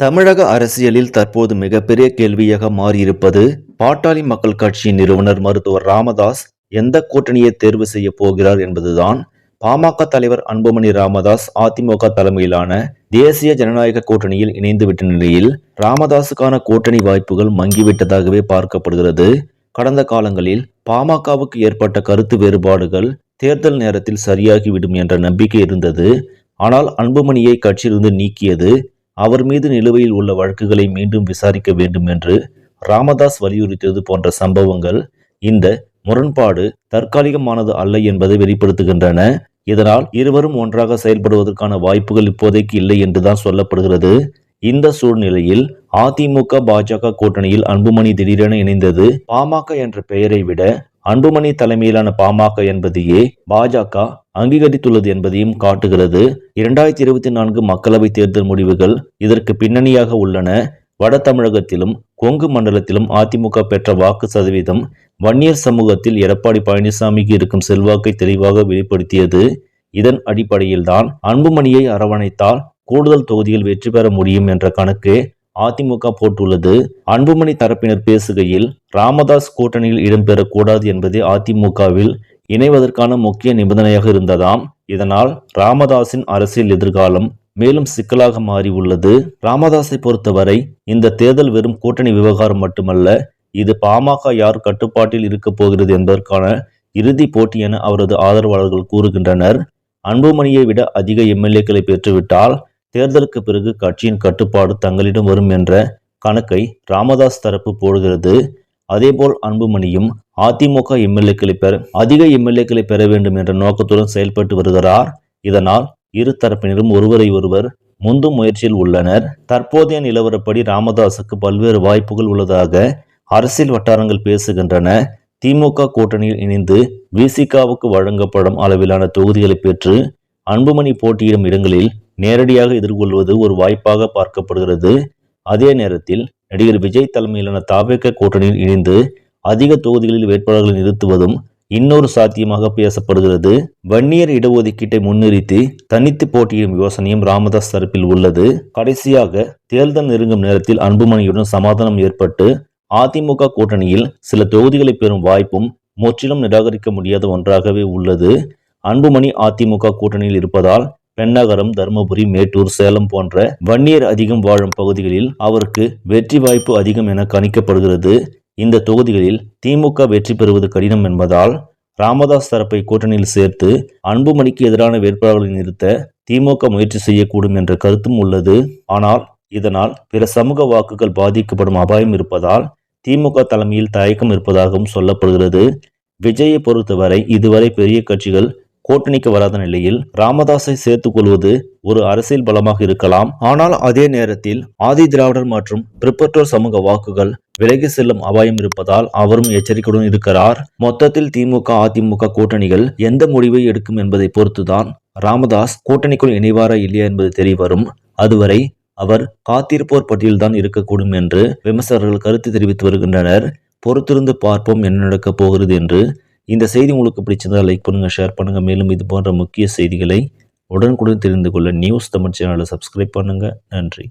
தமிழக அரசியலில் தற்போது மிகப்பெரிய கேள்வியாக மாறியிருப்பது பாட்டாளி மக்கள் கட்சியின் நிறுவனர் மருத்துவர் ராமதாஸ் எந்த கூட்டணியை தேர்வு செய்ய போகிறார் என்பதுதான் பாமக தலைவர் அன்புமணி ராமதாஸ் அதிமுக தலைமையிலான தேசிய ஜனநாயக கூட்டணியில் இணைந்துவிட்ட நிலையில் ராமதாஸுக்கான கூட்டணி வாய்ப்புகள் மங்கிவிட்டதாகவே பார்க்கப்படுகிறது. கடந்த காலங்களில் பாமகவுக்கு ஏற்பட்ட கருத்து வேறுபாடுகள் தேர்தல் நேரத்தில் சரியாகிவிடும் என்ற நம்பிக்கை இருந்தது. ஆனால் அன்புமணியை கட்சியிலிருந்து நீக்கியது அவர் மீது நிலுவையில் உள்ள வழக்குகளை மீண்டும் விசாரிக்க வேண்டும் என்று ராமதாஸ் வலியுறுத்தியது போன்ற சம்பவங்கள் இந்த முரண்பாடு தற்காலிகமானது அல்ல என்பதை வெளிப்படுத்துகின்றன. இதனால் இருவரும் ஒன்றாக செயல்படுவதற்கான வாய்ப்புகள் இப்போதைக்கு இல்லை என்றுதான் சொல்லப்படுகிறது. இந்த சூழ்நிலையில் அதிமுக பாஜக கூட்டணியில் அன்புமணி திடீரென இணைந்தது. பாமக என்ற பெயரை விட அன்புமணி தலைமையிலான பாமக என்பதையே பாஜக அங்கீகரித்துள்ளது என்பதையும் காட்டுகிறது. இரண்டாயிரத்தி இருபத்தி நான்கு மக்களவைத் தேர்தல் முடிவுகள் இதற்கு பின்னணியாக உள்ளன. வட தமிழகத்திலும் கொங்கு மண்டலத்திலும் அதிமுக பெற்ற வாக்கு சதவீதம் வன்னியர் சமூகத்தில் எடப்பாடி பழனிசாமிக்கு இருக்கும் செல்வாக்கை தெளிவாக வெளிப்படுத்தியது. இதன் அடிப்படையில்தான் அன்புமணியை அரவணைத்தால் கூடுதல் தொகுதியில் வெற்றி பெற முடியும் என்ற கணக்கு அதிமுக போட்டுள்ளது. அன்புமணி தரப்பினர் பேசுகையில் ராமதாஸ் கூட்டணியில் இடம்பெறக்கூடாது என்பதே அதிமுகவில் இணைவதற்கான முக்கிய நிபந்தனையாக இருந்ததாம். இதனால் ராமதாஸின் அரசியல் எதிர்காலம் மேலும் சிக்கலாக மாறி உள்ளது. ராமதாஸை பொறுத்தவரை இந்த தேர்தல் வெறும் கூட்டணி விவகாரம் மட்டுமல்ல இது பாமக யார் கட்டுப்பாட்டில் இருக்கப் போகிறது என்பதற்கான இறுதி போட்டி என அவரது ஆதரவாளர்கள் கூறுகின்றனர். அன்புமணியை விட அதிக எம்எல்ஏக்களை பெற்றுவிட்டால் தேர்தலுக்கு பிறகு கட்சியின் கட்டுப்பாடு தங்களிடம் வரும் என்ற கணக்கை ராமதாஸ் தரப்பு போடுகிறது. அதேபோல் அன்புமணியும் அதிமுக எம்எல்ஏக்களை பெற அதிக எம்எல்ஏக்களை பெற வேண்டும் என்ற நோக்கத்துடன் செயல்பட்டு வருகிறார். இதனால் இரு தரப்பினரும் ஒருவரை ஒருவர் முந்தும் முயற்சியில் உள்ளனர். தற்போதைய நிலவரப்படி ராமதாஸுக்கு பல்வேறு வாய்ப்புகள் உள்ளதாக அரசியல் வட்டாரங்கள் பேசுகின்றன. திமுக கூட்டணியில் இணைந்து விசிகாவுக்கு வழங்கப்படும் அளவிலான தொகுதிகளை பெற்று அன்புமணி போட்டியிடும் இடங்களில் நேரடியாக எதிர்கொள்வது ஒரு வாய்ப்பாக பார்க்கப்படுகிறது. அதே நேரத்தில் நடிகர் விஜய் தலைமையிலான தாவேக்க கூட்டணியில் இணைந்து அதிக தொகுதிகளில் வேட்பாளர்களை நிறுத்துவதும் இன்னொரு சாத்தியமாக பேசப்படுகிறது. வன்னியர் இடஒதுக்கீட்டை முன்னிறுத்தி தனித்து போட்டியிடும் யோசனையும் ராமதாஸ் தரப்பில் உள்ளது. கடைசியாக தேர்தல் நெருங்கும் நேரத்தில் அன்புமணியுடன் சமாதானம் ஏற்பட்டு அதிமுக கூட்டணியில் சில தொகுதிகளை பெறும் வாய்ப்பும் முற்றிலும் நிராகரிக்க முடியாத ஒன்றாகவே உள்ளது. அன்புமணி அதிமுக கூட்டணியில் இருப்பதால் பெண்ணகரம் தருமபுரி மேட்டூர் சேலம் போன்ற வன்னியர் அதிகம் வாழும் பகுதிகளில் அவருக்கு வெற்றி வாய்ப்பு அதிகம் என கணிக்கப்படுகிறது. இந்த தொகுதிகளில் திமுக வெற்றி பெறுவது கடினம் என்பதால் ராமதாஸ் தரப்பை கூட்டணியில் சேர்த்து அன்புமணிக்கு எதிரான வேட்பாளர்களை நிறுத்த திமுக முயற்சி செய்யக்கூடும் என்ற கருத்தும் உள்ளது. ஆனால் இதனால் பிற சமூக வாக்குகள் பாதிக்கப்படும் அபாயம் இருப்பதால் திமுக தலைமையில் தயக்கம் இருப்பதாகவும் சொல்லப்படுகிறது. விஜயை பொறுத்தவரை இதுவரை பெரிய கட்சிகள் கூட்டணிக்கு வராத நிலையில் ராமதாஸை சேர்த்துக் கொள்வது ஒரு அரசியல் பலமாக இருக்கலாம். ஆனால் அதே நேரத்தில் ஆதி திராவிடர் மற்றும் பிற்பற்றோர் சமூக வாக்குகள் விலகி செல்லும் அபாயம் இருப்பதால் அவரும் எச்சரிக்கையுடன் இருக்கிறார். மொத்தத்தில் திமுக அதிமுக கூட்டணிகள் எந்த முடிவை எடுக்கும் என்பதை பொறுத்துதான் ராமதாஸ் கூட்டணிக்குள் இணைவாரா இல்லையா என்பது தெரியவரும். அதுவரை அவர் காத்திருப்போர் பட்டியல்தான் இருக்கக்கூடும் என்று விமர்சகர்கள் கருத்து தெரிவித்து வருகின்றனர். பொறுத்திருந்து பார்ப்போம் என்ன நடக்கப் போகிறது என்று இந்த செய்தி உங்களுக்கு பிடிச்சிருந்தால் லைக் பண்ணுங்கள் ஷேர் பண்ணுங்கள் மேலும் இது போன்ற முக்கிய செய்திகளை உடனுக்குடன் தெரிந்து கொள்ள நியூஸ் தமிழ் சேனலை சப்ஸ்கிரைப் பண்ணுங்கள் நன்றி.